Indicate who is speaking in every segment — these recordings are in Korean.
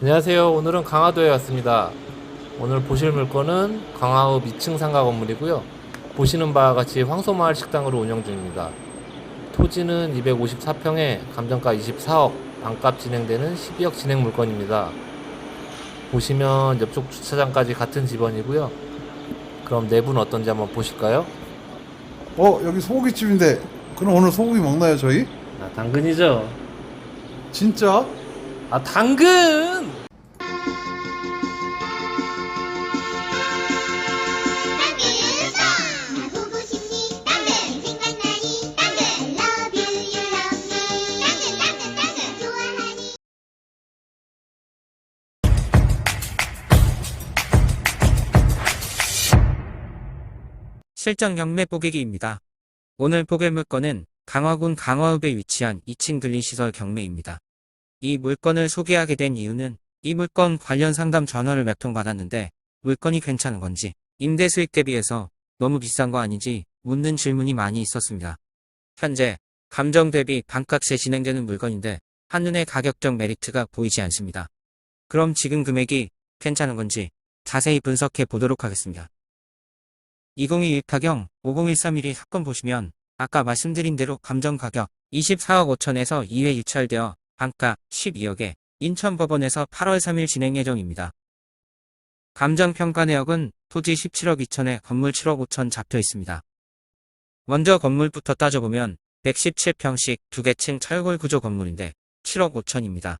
Speaker 1: 안녕하세요. 오늘은 강화도에 왔습니다. 오늘 보실 물건은 강화읍 2층 상가 건물이고요. 보시는 바와 같이 황소마을 식당으로 운영 중입니다. 토지는 254평에 감정가 24억, 반값 진행되는 12억 진행 물건입니다. 보시면 옆쪽 주차장까지 같은 집원이고요. 그럼 내부는 어떤지 한번 보실까요?
Speaker 2: 어 여기 소고기집인데 그럼 오늘 소고기 먹나요 저희?
Speaker 1: 아, 당근이죠.
Speaker 2: 진짜?
Speaker 1: 아, 당근!
Speaker 3: 실전 경매 뽀개기입니다. 오늘 뽀갤 물건은 강화군 강화읍에 위치한 2층 근린시설 경매입니다. 이 물건을 소개하게 된 이유는 이 물건 관련 상담 전화를 몇 통 받았는데 물건이 괜찮은 건지 임대 수익 대비해서 너무 비싼 거 아닌지 묻는 질문이 많이 있었습니다. 현재 감정 대비 반값에 진행되는 물건인데 한눈에 가격적 메리트가 보이지 않습니다. 그럼 지금 금액이 괜찮은 건지 자세히 분석해 보도록 하겠습니다. 2021 타경 50131이 사건 보시면 아까 말씀드린 대로 감정 가격 24억 5천에서 2회 유찰되어 반가 12억에 인천법원에서 8월 3일 진행 예정입니다. 감정평가 내역은 토지 17억 2천에 건물 7억 5천 잡혀 있습니다. 먼저 건물부터 따져보면 117평씩 두개층 철골 구조 건물인데 7억 5천입니다.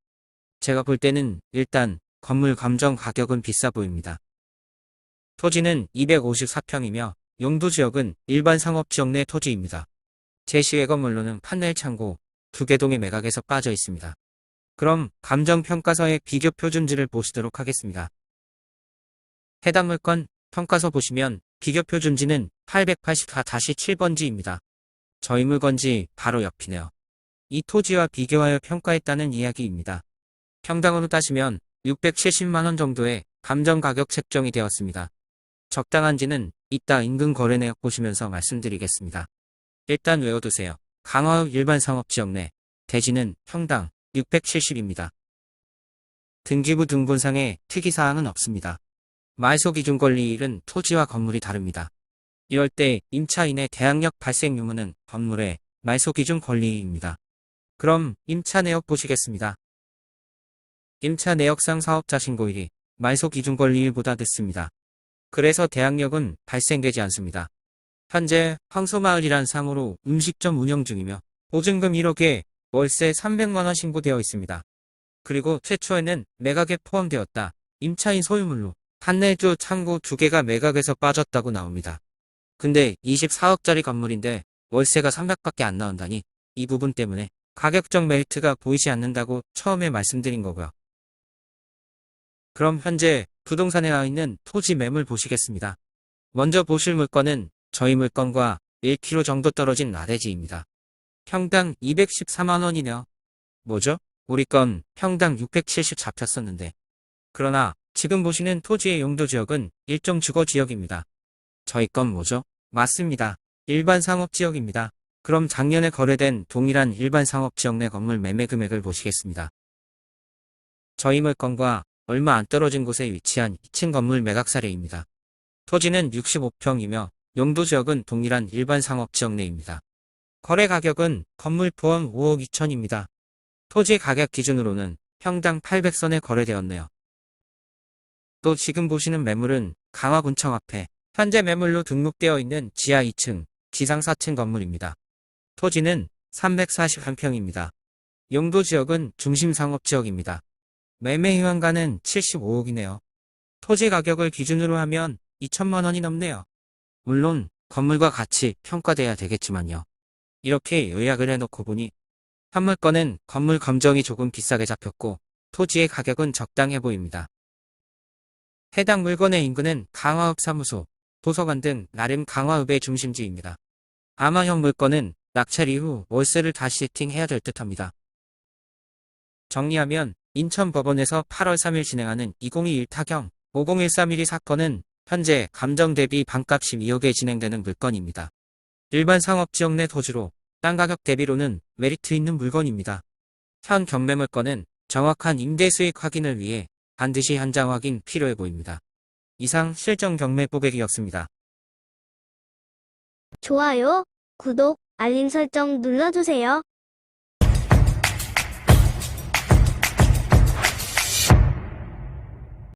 Speaker 3: 제가 볼 때는 일단 건물 감정 가격은 비싸 보입니다. 토지는 254평이며 용도 지역은 일반 상업지역 내 토지입니다. 제시외 건물로는 판넬 창고, 두 개동의 매각에서 빠져 있습니다. 그럼 감정평가서의 비교 표준지를 보시도록 하겠습니다. 해당 물건 평가서 보시면 비교 표준지는 884-7번지입니다. 저희 물건지 바로 옆이네요. 이 토지와 비교하여 평가했다는 이야기입니다. 평당으로 따지면 670만원 정도의 감정 가격 책정이 되었습니다. 적당한지는 이따 인근 거래 내역 보시면서 말씀드리겠습니다. 일단 외워두세요. 강화읍 일반 상업지역 내 대지는 평당 670입니다. 등기부 등본상에 특이사항은 없습니다. 말소 기준 권리일은 토지와 건물이 다릅니다. 이럴 때 임차인의 대항력 발생 유무는 건물의 말소 기준 권리입니다. 그럼 임차 내역 보시겠습니다. 임차 내역상 사업자 신고일이 말소 기준 권리일보다 늦습니다. 그래서 대항력은 발생되지 않습니다. 현재 황소마을이란 상호로 음식점 운영 중이며 보증금 1억에 월세 300만원 신고되어 있습니다. 그리고 최초에는 매각에 포함되었다. 임차인 소유물로 판넬조 창고 두 개가 매각에서 빠졌다고 나옵니다. 근데 24억짜리 건물인데 월세가 300밖에 안 나온다니 이 부분 때문에 가격적 메리트가 보이지 않는다고 처음에 말씀드린 거고요. 그럼 현재 부동산에 나와 있는 토지 매물 보시겠습니다. 먼저 보실 물건은 저희 물건과 1km 정도 떨어진 나대지입니다. 평당 214만원이네요. 뭐죠? 우리 건 평당 670 잡혔었는데. 그러나 지금 보시는 토지의 용도 지역은 일종 주거 지역입니다. 저희 건 뭐죠? 맞습니다. 일반 상업 지역입니다. 그럼 작년에 거래된 동일한 일반 상업 지역 내 건물 매매 금액을 보시겠습니다. 저희 물건과 얼마 안 떨어진 곳에 위치한 2층 건물 매각 사례입니다. 토지는 65평이며 용도 지역은 동일한 일반 상업 지역 내입니다. 거래 가격은 건물 포함 5억 2천입니다. 토지 가격 기준으로는 평당 800선에 거래되었네요. 또 지금 보시는 매물은 강화군청 앞에 현재 매물로 등록되어 있는 지하 2층, 지상 4층 건물입니다. 토지는 341평입니다. 용도 지역은 중심 상업 지역입니다. 매매 희망가는 75억이네요. 토지 가격을 기준으로 하면 2천만 원이 넘네요. 물론 건물과 같이 평가돼야 되겠지만요. 이렇게 요약을 해놓고 보니 한 물건은 건물 검정이 조금 비싸게 잡혔고 토지의 가격은 적당해 보입니다. 해당 물건의 인근은 강화읍 사무소, 도서관 등 나름 강화읍의 중심지입니다. 아마 현 물건은 낙찰 이후 월세를 다시 세팅해야 될 듯합니다. 정리하면 인천법원에서 8월 3일 진행하는 2021 타경 50131이 사건은 현재 감정 대비 반값 12억에 진행되는 물건입니다. 일반 상업 지역 내 토지로 땅 가격 대비로는 메리트 있는 물건입니다. 현 경매 물건은 정확한 임대 수익 확인을 위해 반드시 현장 확인 필요해 보입니다. 이상 실전 경매 고객이었습니다.
Speaker 4: 좋아요, 구독, 알림 설정 눌러주세요.